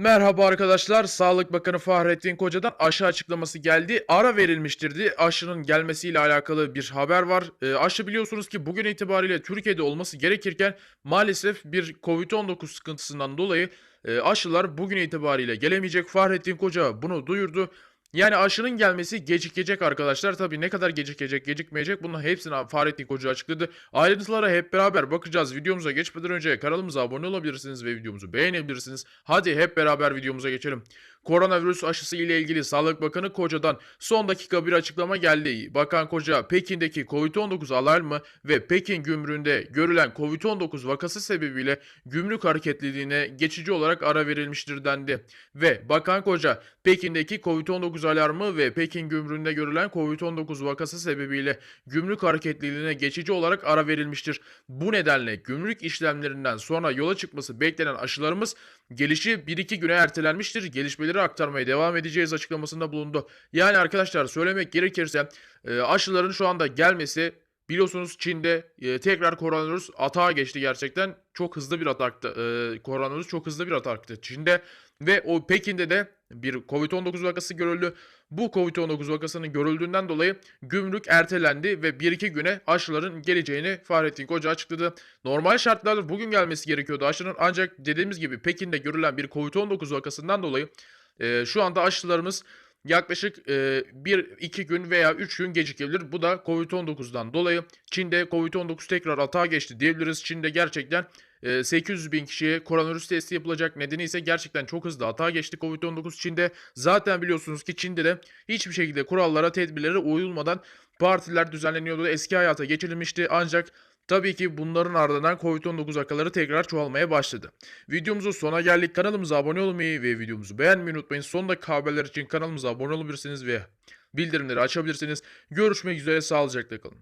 Merhaba arkadaşlar. Sağlık Bakanı Fahrettin Koca'dan aşı açıklaması geldi. Ara verilmiştirdi. Aşının gelmesiyle alakalı bir haber var. Ee, aşı biliyorsunuz ki bugün itibariyle Türkiye'de olması gerekirken maalesef bir Covid-19 sıkıntısından dolayı e, aşılar bugün itibariyle gelemeyecek. Fahrettin Koca bunu duyurdu. Yani aşının gelmesi gecikecek arkadaşlar. Tabii ne kadar gecikecek, gecikmeyecek bunun hepsini Fahrettin Koca açıkladı. Ayrıntılara hep beraber bakacağız. Videomuza geçmeden önce kanalımıza abone olabilirsiniz ve videomuzu beğenebilirsiniz. Hadi hep beraber videomuza geçelim. Koronavirüs aşısı ile ilgili Sağlık Bakanı Koca'dan son dakika bir açıklama geldi. Bakan Koca, Pekin'deki Covid-19 alarmı ve Pekin gümrüğünde görülen Covid-19 vakası sebebiyle gümrük hareketliliğine geçici olarak ara verilmiştir dendi. Ve Bakan Koca, Pekin'deki Covid-19 alarmı ve Pekin gümrüğünde görülen Covid-19 vakası sebebiyle gümrük hareketliliğine geçici olarak ara verilmiştir. Bu nedenle gümrük işlemlerinden sonra yola çıkması beklenen aşılarımız gelişi 1-2 güne ertelenmiştir. Gelişmeleri aktarmaya devam edeceğiz açıklamasında bulundu. Yani arkadaşlar söylemek gerekirse e, aşıların şu anda gelmesi Biliyorsunuz Çin'de e, tekrar koronavirüs atağa geçti gerçekten. Çok hızlı bir ataktı. E, koronavirüs çok hızlı bir ataktı Çin'de. Ve o Pekin'de de bir Covid-19 vakası görüldü. Bu Covid-19 vakasının görüldüğünden dolayı gümrük ertelendi ve 1-2 güne aşıların geleceğini Fahrettin Koca açıkladı. Normal şartlarda bugün gelmesi gerekiyordu aşının ancak dediğimiz gibi Pekin'de görülen bir Covid-19 vakasından dolayı e, şu anda aşılarımız yaklaşık 1-2 gün veya 3 gün gecikebilir. Bu da Covid-19'dan dolayı Çin'de Covid-19 tekrar atağa geçti diyebiliriz. Çin'de gerçekten e, 800 bin kişiye koronavirüs testi yapılacak nedeni ise gerçekten çok hızlı atağa geçti Covid-19 Çin'de. Zaten biliyorsunuz ki Çin'de de hiçbir şekilde kurallara, tedbirlere uyulmadan partiler düzenleniyordu. Eski hayata geçirilmişti ancak Tabii ki bunların ardından Covid-19 vakaları tekrar çoğalmaya başladı. Videomuzun sona geldik. Kanalımıza abone olmayı ve videomuzu beğenmeyi unutmayın. Son dakika haberler için kanalımıza abone olabilirsiniz ve bildirimleri açabilirsiniz. Görüşmek üzere sağlıcakla kalın.